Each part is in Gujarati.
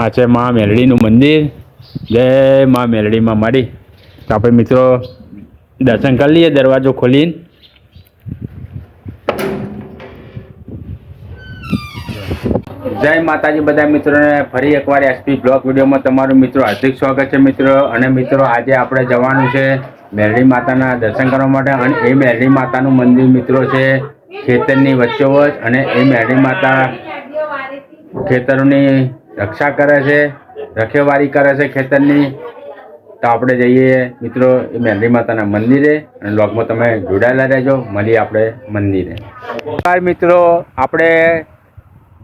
આ છે મા મેલડીનું મંદિર. જય મા મેલડીમાં મારી તો આપણે મિત્રો દર્શન કરી લઈએ દરવાજો ખોલીને. જય માતાજી બધા મિત્રોને ફરી એકવાર એસપી બ્લોક વિડીયોમાં તમારું મિત્રો હાર્દિક સ્વાગત છે મિત્રો. અને મિત્રો આજે આપણે જવાનું છે મેરડી માતાના દર્શન કરવા માટે. અને એ મેરડી માતાનું મંદિર મિત્રો છે ખેતરની વચ્ચોવચ. અને એ મેરડી માતા ખેતરોની રક્ષા કરે છે રખેવારી કરે છે ખેતરની. તો આપણે જઈએ મિત્રો એ મેરડી માતાના મંદિરે અને બ્લોગમાં તમે જોડાયેલા રહેજો. મળીએ આપણે મંદિરે. મિત્રો, આપણે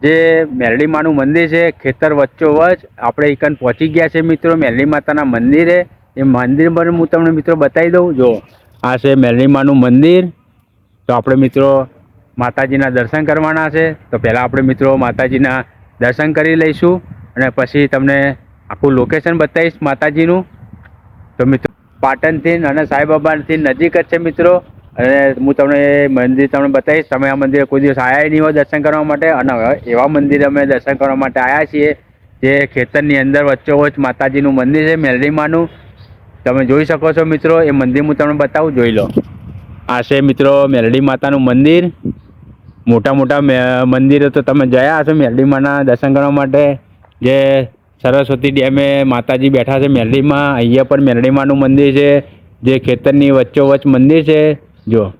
જે મેરડી માનું મંદિર છે, ખેતર વચ્ચોવચ આપણે એકન પહોંચી ગયા છે મિત્રો મેરડી માતાના મંદિરે. એ મંદિર પર હું તમને મિત્રો બતાવી દઉં. જો, આ છે મેરડી માનું મંદિર. તો આપણે મિત્રો માતાજીના દર્શન કરવાના છે. તો પહેલાં આપણે મિત્રો માતાજીના દર્શન કરી લઈશું અને પછી તમને આખું લોકેશન બતાવીશ માતાજીનું. તો મિત્રો, પાટણથી અને સાંઈબાબાથી નજીક જ છે મિત્રો. અને હું તમને મંદિર તમને બતાવીશ. તમે આ મંદિરે કોઈ દિવસ આવ્યા નહીં હોય દર્શન કરવા માટે. અને એવા મંદિરે અમે દર્શન કરવા માટે આવ્યા છીએ, જે ખેતરની અંદર વચ્ચોવચ માતાજીનું મંદિર છે મેલરીમાનું તમે જોઈ શકો છો મિત્રો, એ મંદિર હું તમને બતાવું, જોઈ લો. આ છે મિત્રો મેલડી માતાનું મંદિર. મોટા મોટા મંદિરો તો તમે ગયા હશો મેલડીમાના દર્શન કરવા માટે? જે સરસ્વતી ડેમે માતાજી બેઠા છે મેલડીમાં, અહીંયા પણ મેલડીમાનું મંદિર છે. જે ખેતરની વચ્ચોવચ મંદિર છે. જો,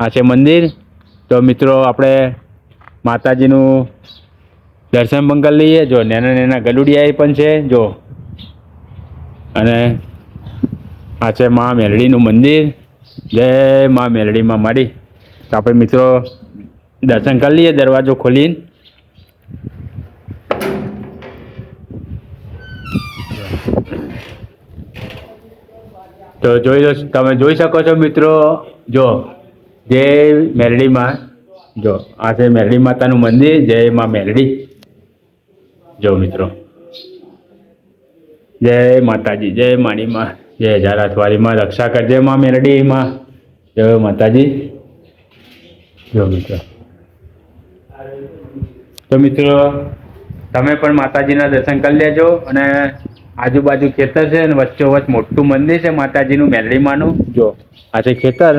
આ છે મંદિર. તો મિત્રો, આપણે માતાજીનું દર્શન પણ કરી લઈએ. જો, નાના નાના ગલુડિયા પણ છે. જો, અને આ છે મા મેલડીનું મંદિર. જય મા મેલડીમાં મારી તો આપણે મિત્રો દર્શન કરી લઈએ, દરવાજો ખોલીને. તો જોઈ તમે જોઈ શકો છો મિત્રો, જો જય મેરડીમાં, જો, આ છે મેરડી માતાનું મંદિર, જય માં મેરડી. જો મિત્રો, જય માતાજી, જય માણીમાં જય હજાર અઠવાડીમાં રક્ષા કરજે માં મેરડીમાં. જય માતાજી. જો મિત્રો તો મિત્રો, તમે પણ માતાજીના દર્શન કરી લેજો અને આજુબાજુ ખેતર છે અને વચ્ચોવચ મોટું મંદિર છે, માતાજીનું મેલડીમાનું. જો, આ છે ખેતર.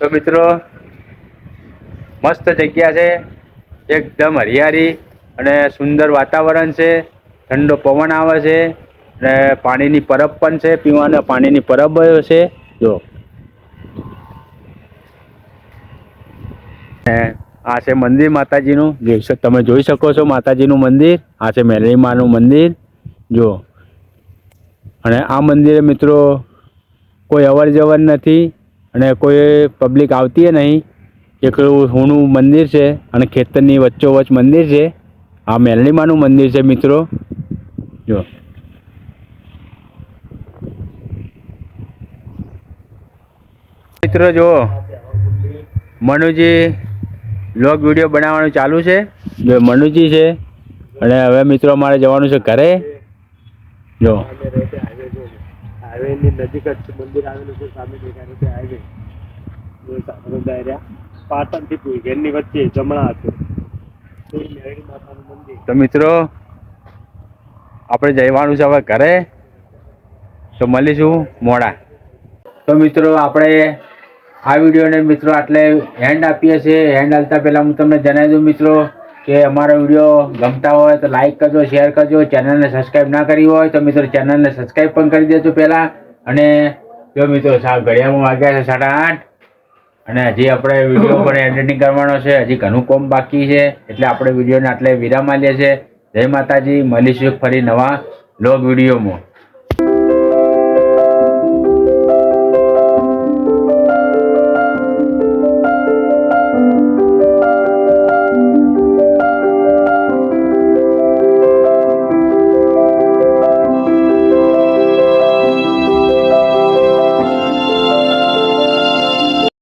તો મિત્રો, મસ્ત જગ્યા છે, એકદમ હરિયાળી અને સુંદર વાતાવરણ છે, ઠંડો પવન આવે છે. અને પાણીની પરબ પણ છે પીવાના, પાણીની પરબ છે. જો. ને આ છે મંદિર માતાજીનું. જોઈ તમે જોઈ શકો છો માતાજીનું મંદિર. આ છે મેલડી માનું મંદિર. જો. અને આ મંદિરે મિત્રો કોઈ અવર જવર નથી અને કોઈ પબ્લિક આવતી નહીં. એકલું હોનું મંદિર છે અને ખેતરની વચ્ચોવચ મંદિર છે. આ મેલડીમાનું મંદિર છે મિત્રો. જો. મિત્રો જુઓ મનુજી લોક વીડિયો બનાવવાનું ચાલુ છે. જો મનુજી છે અને હવે મિત્રો મારે જવાનું છે ઘરે. જો. હાઈવે નજીક જ મંદિર આવેલું છે સામે દેખાય છે હાઈવે. પાટણથી વચ્ચે જમણા મંદિર. તો મિત્રો આપણે જવાનું છે હવે ઘરે. તો મળીશું મોડા. તો મિત્રો આપણે આ વિડીયોને મિત્રો આટલે હેન્ડ આપીએ છીએ. હેન્ડ આપતા પહેલાં હું તમને જણાવી દઉં મિત્રો કે અમારો વીડિયો ગમતા હોય તો લાઇક કરજો શેર કરજો. ચેનલને સબસ્ક્રાઈબ ના કરી હોય તો મિત્રો ચેનલને સબસ્ક્રાઈબ પણ કરી દેજો પહેલાં. અને જો મિત્રો સા ઘડિયાળમાં વાગ્યા છે સાડા આઠ, અને હજી આપણે વીડિયો પણ એડિટિંગ કરવાનો છે. હજી ઘણું કોમ બાકી છે, એટલે આપણે વિડીયોને આટલે વિરામ આલીએ છીએ. જય માતાજી, મળીશું ફરી નવા લોગ વિડીયોમાં.